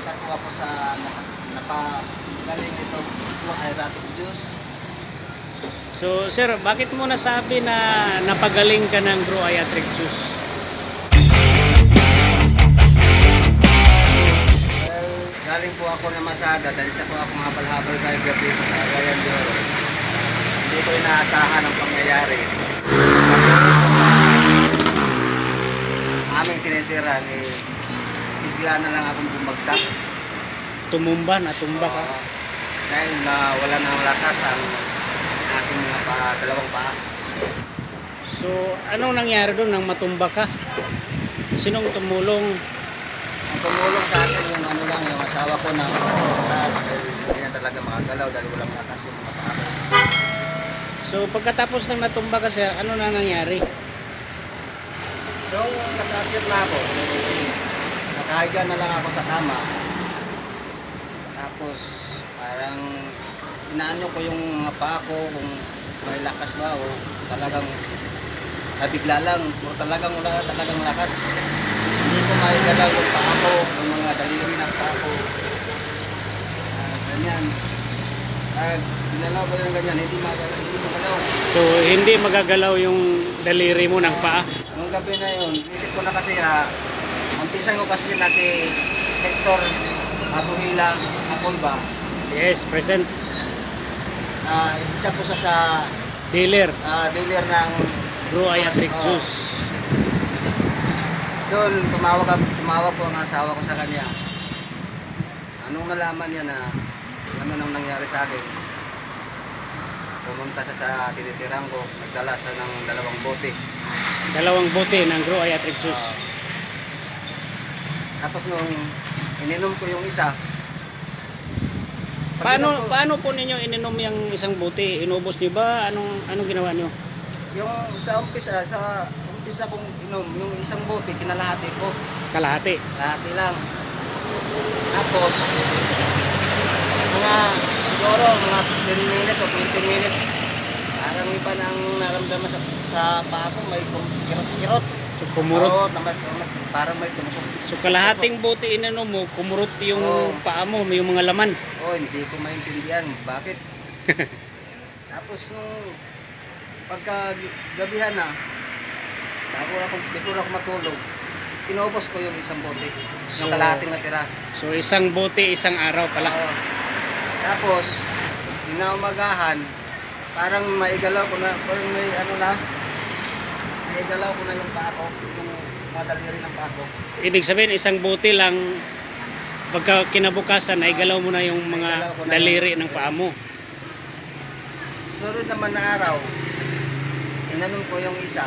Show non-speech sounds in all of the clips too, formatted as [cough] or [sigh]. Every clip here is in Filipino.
isa po ako sa napa, napagaling nito po aerotic juice. So, sir, bakit mo nasabi na napagaling ka ng Bro Ayatric Juice? Well, galing po ako na Masada dahil isa po ako habal-habal driver dito sa Agayan de Oro. Hindi ko inaasahan ang pangyayari. Pagdating sa aming tinitira ni bigla na lang akong bumagsak. Tumumba, natumba ka. Oo. dahil na wala ng lakas ang aking mga pa, dalawang paa. So, anong nangyari doon nang matumba ka? Sinong tumulong? Ang tumulong sa akin yung ano lang, yung asawa ko na dahil hindi na talaga makagalaw dahil walang lakas yung mga paa. So, pagkatapos ng natumba ka, sir, ano na nangyari? Nung nakakit na ako, nakahiga na lang ako sa kama. Tapos, parang inaano ko yung mga paa ko, kung may lakas ba o talagang nabigla lang, o talagang wala talagang lakas. Hindi ko maigalaw yung paa ko, yung mga daliri ng paa ko. Ah, ganyan. Ah, ginalaw ko yung ganyan, hindi magalaw, hindi magalaw. So, hindi magagalaw yung daliri mo ng paa. Nung gabi na yun, isip ko na kasi ha, ang pinsan ko kasi na si Hector Abuhila Akulba, Yes, present. ah isa po sa sa Dealer, ah, dealer ng Bro Ayatric Oo. Juice. doon, tumawag, tumawag po ang asawa ko sa kanya. Anong nalaman niya na ano nang nangyari sa akin? Pumunta siya sa tinitirang ko, nagdala siya ng dalawang bote. Dalawang bote ng Bro Ayatric Juice. Ah. Tapos nung ininom ko yung isa, pag Paano ko- paano po ninyo ininom yung isang bote? Inubos niyo ba? Anong anong ginawa niyo? Yung sa umpisa, sa umpisa kong inom, yung isang bote, kinalahati ko. Kalahati. Lahati lang. Tapos, mga, siguro, mga 10 minutes o 20 minutes, parang iba nang naramdaman sa, sa paa ko, may kum- kirot-kirot. So kumurot. Oo, naman, parang may tumusok. So kalahating bote ininom mo, kumurot yung Oo. paa mo, may yung mga laman. Oh, hindi ko maintindihan. Bakit? [laughs] Tapos nung pagka gabihan na, bago ako, before ako matulog, kinubos ko yung isang bote. Yung So- kalahating natira. So isang bote, isang araw pala. Oo. Tapos, inaumagahan, parang maigalaw ko na, parang may ano na, maigalaw ko na yung paa ko, yung mga daliri ng paa ko. Ibig sabihin isang bote lang pagka kinabukasan ay galaw mo na yung mga Naigalaw ko na daliri yung- ng paa mo. Sunod naman na araw, inanom ko yung isa,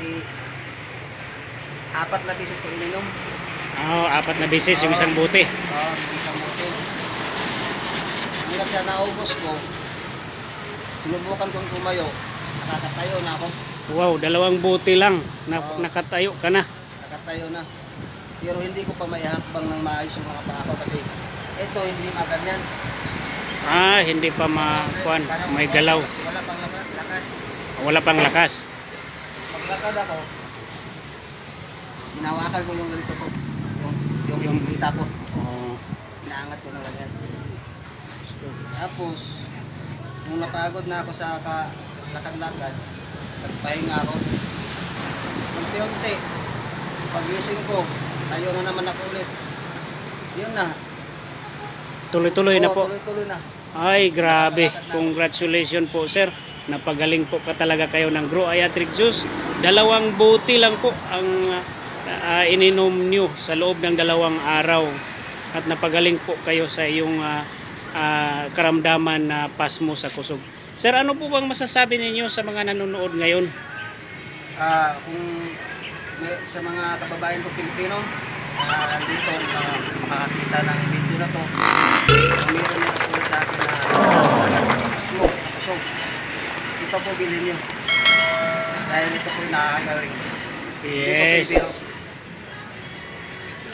eh, apat na beses ko ininom. Oo, apat na beses yung isang bote. Oo, isang bote. Hanggang sa naubos ko, sinubukan kong tumayo, nakakatayo na ako. Wow, dalawang bote lang. Na, Oo. nakatayo ka na. nakatayo na. Pero hindi ko pa maihakbang ng maayos yung mga paa ko kasi ito hindi maganyan. Ah, hindi pa makuan, Parang may galaw. Wala pang lakas. lakas. Wala pang lakas. Maglakad ako, hinawakan ko yung ganito ko. Yung, yung, yung Yung- kita ko. Oo. Inaangat ko ng ganyan. Tapos, nung napagod na ako sa ka, lakad-lakad, nagpahinga ako. Unti-unti, pagising ko, tayo na naman ako ulit. Yun na. Tuloy-tuloy na po. Tuloy-tuloy na. Ay, grabe. Congratulations po, sir. Napagaling po ka talaga kayo ng Grow Ayatric Juice. Dalawang bote lang po ang ah, ininom nyo sa loob ng dalawang araw. At napagaling po kayo sa iyong ah, ah, karamdaman na pasmo sa kusog. Sir, ano po bang masasabi ninyo sa mga nanonood ngayon? Ah, kung may, sa mga kababayan ko Pilipino, ah, dito sa makakita ng video na to, kung meron na katulad sa akin na smoke, kusog, ito po bilhin niyo. Dahil ito po yung nakakagaling. Hindi po Yes.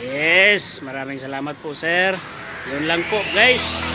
Yes, maraming salamat po, sir. Yun lang po, guys.